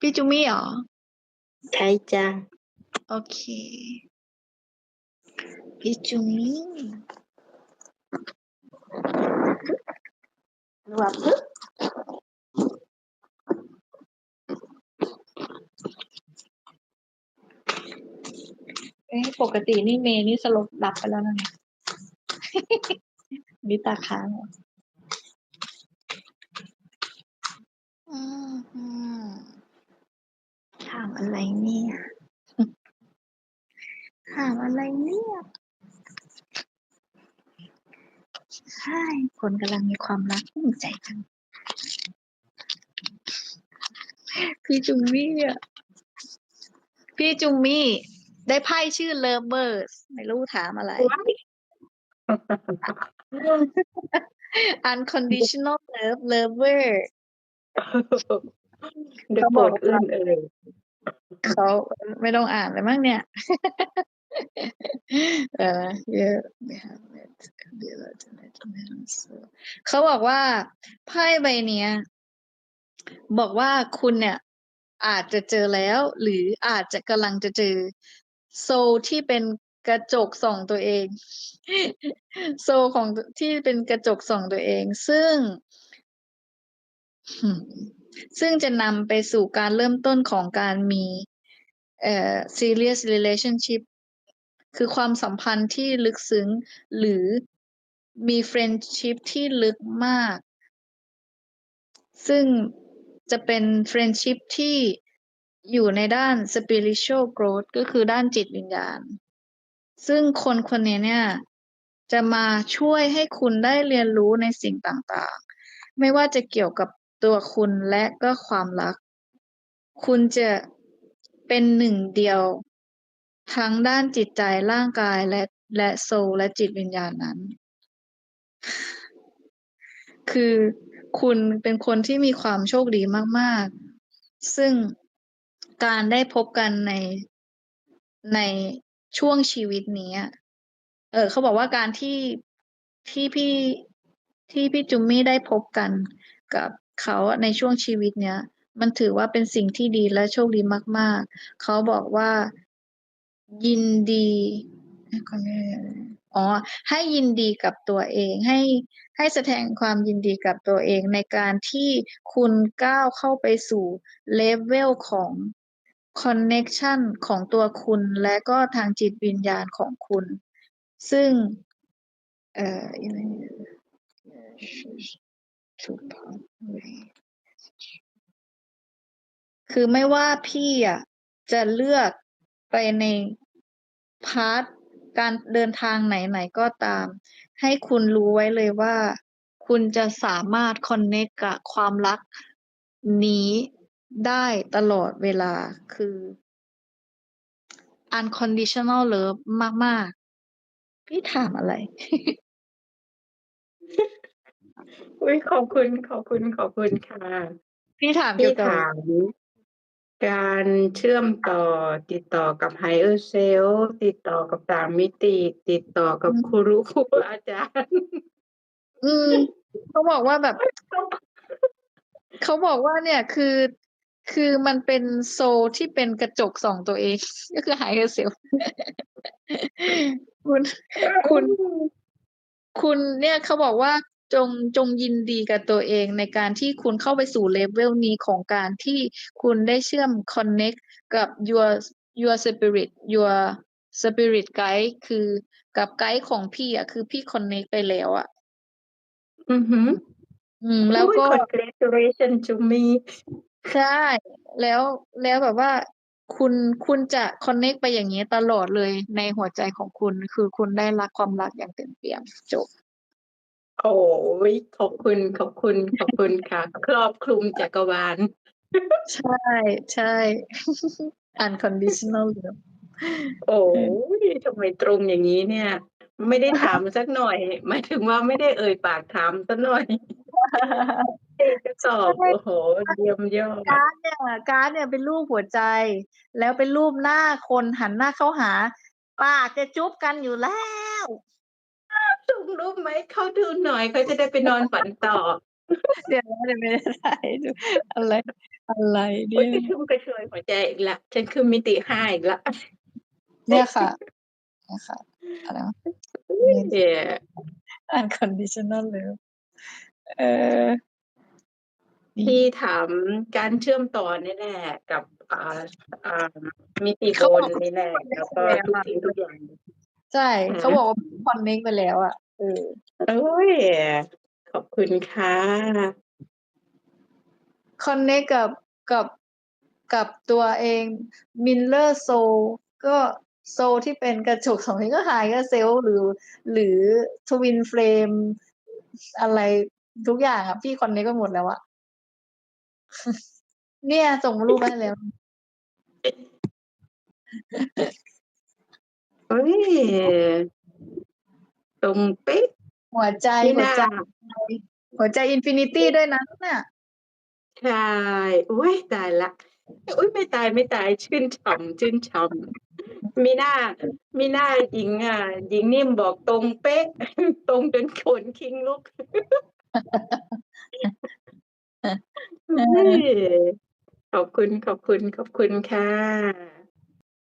พี่จูมี่เหรอใช่จ้ะโอเค พี่จูมี่รวบปึ๊บเอ้ยปกตินี่เมย์นี่สลบหลับไปแล้วนะเนี่ยนี่ตาค้างเหรออืมอืม ถามอะไรเนี่ย ถามอะไรเนี่ยใช่คนกำลังมีความรักภูมิใจจัง พี่จุงมี่อะ พี่จุงมี่ ได้ไพ่ชื่อ Lovers ไม่รู้ถามอะไร Unconditional Love Lover ได้โปรดอื่นเอ่ย เขาไม่ต้องอ่านเลยมั้งเนี่ยเออ yeah we have it be allowed to let them in so เขาบอกว่าไพ่ใบเนี้ย บอกว่าคุณเนี่ย อาจจะเจอแล้ว หรืออาจจะกำลังจะเจอ โซที่เป็นกระจกส่องตัวเอง โซของที่เป็นกระจกส่องตัวเอง ซึ่ง ซึ่งจะนำไปสู่การเริ่มต้นของการมีเอ่อ serious relationship คือความสัมพันธ์ที่ลึกซึ้ง หรือมี friendship ที่ลึกมาก ซึ่งจะเป็น friendship ที่อยู่ในด้าน spiritual growth ก็คือด้านจิตวิญญาณ ซึ่งคนคนนี้เนี่ย จะมาช่วยให้คุณได้เรียนรู้ในสิ่งต่างๆ ไม่ว่าจะเกี่ยวกับ ตัวคุณและก็ความรัก คุณจะเป็นหนึ่งเดียว ทั้งด้านจิตใจร่างกายและและโซลและจิตวิญญาณนั้น คือคุณเป็นคนที่มีความโชคดีมาก ๆ ซึ่งการได้พบกันในในช่วงชีวิตนี้ เออ เขาบอกว่าการที่ที่พี่ที่พี่จุมมี่ได้พบกันกับ เขาในช่วงชีวิตเนี้ยมันถือว่าเป็นสิ่งที่ดีและโชคดีมาก ๆ เขาบอกว่า ยินดีอ๋อให้ยินดีกับตัวเองให้ให้แสดงความยินดีกับตัวเองในการที่คุณก้าวเข้าไปสู่เลเวลของ connection ของตัวคุณและก็ทางจิตวิญญาณของคุณ ซึ่งเอ่อ คือไม่ว่าพี่อะจะเลือกไปในพาร์ทการเดินทางไหน ๆ ก็ตาม ให้คุณรู้ไว้เลยว่า คุณจะสามารถคอนเน c t กับความรักนี้ได้ตลอดเวลาคือ unconditional love มาก ๆ พี่ถามอะไร อุ้ยขอบคุณขอบคุณขอบคุณค่ะพี่ถามเกี่พี่ยวกับถามการเชื่อมต่อติดต่อกับ higher self ติดต่อกับสามมิติ ติดต่อกับอืมครูรู้ครูอาจารย์อืมเขาบอกว่าแบบ เขาบอกว่าเนี่ยคือคือมันเป็นโซลที่เป็นกระจกส่องตัวเอง ก็คือหายเซลคุณ คุณ คุณเนี่ยเขาบอกว่า จงจงยินดีกับตัวเองในการที่คุณเข้าไปสู่เลเวลนี้ของการที่คุณได้เชื่อม connect กับ your your spirit your spirit guide คือกับไกด์ของพี่อะคือพี่ connect ไปแล้วอะอือหืออืม แล้วก็อุ๊ย congratulation to me ใช่ แล้วแล้วแบบว่าคุณคุณจะ connect ไปอย่างนี้ตลอดเลยในหัวใจของคุณ คือคุณได้รักความรักอย่างเต็มเปี่ยมจบ โอ้ยขอบคุณ ขอบคุณ ขอบคุณค่ะ ครอบคลุมจักรวาล ใช่ ใช่ unconditional love โอ้ยทำไมตรงอย่างนี้เนี่ย ไม่ได้ถามสักหน่อย หมายถึงว่าไม่ได้เอ่ยปากถามสักหน่อยก็ตอบโอ้โหเยี่ยมยอดการ์ดเนี่ยการ์ดเนี่ยเป็นรูปหัวใจ แล้วเป็นรูปหน้าคนหันหน้าเข้าหา ปากจะจุ๊บกันอยู่แล้ว ส่งรูปไหมเขาดูหน่อยเขาจะได้ไปนอนฝันต่อ เดี๋ยวนะเดี๋ยวไม่ได้ถ่ายให้ดูอะไร อะไรเนโอ๊ี่ยยกระชุ่มกระชวยหัวใจอีกแล้วฉันขึ้นมิติ5อีกแล้วเนี่ยค่ะเนี่ยค่ะอะไรวะอุ๊ย unconditional love เออดีที่ถามการเชื่อมต่อนี่แหละกับอ่าอ่ามิติเขาบบอนกนี่แหละแล้วก็แล้วทุกอะสิ่งทุกอย่าง ใช่อือเขาฮึบอกว่า connect ไปแล้วอะเออโอ๊ยขอบคุณค่ะ connect กับกับกับตัวเอง mirror soul ก็ soul ที่เป็นกระจก2นี้ก็ higher self หรือ หรือ twin flame อะไรทุกอย่างอะพี่ connect ไปหมดแล้วอะเนี่ยส่งรูปให้แล้ว เฮ้ย ตรงเป๊ะ หัวใจมิหัวน่า ใจ หัวใจอินฟินิตีด้วยนะนั่นน่ะ ใช่อุ๊ยตายแล้วอุ๊ยไม่ตายไม่ตายชื่นฉ่ำชื่นฉ่ำมิน่ามิน่าหญิงอะหญิงนิ่มบอกตรงเป๊ะ ตรงจนขนคิงลุกเออุ๊ยอขอบคุณขอบคุณขอบคุณค่ะ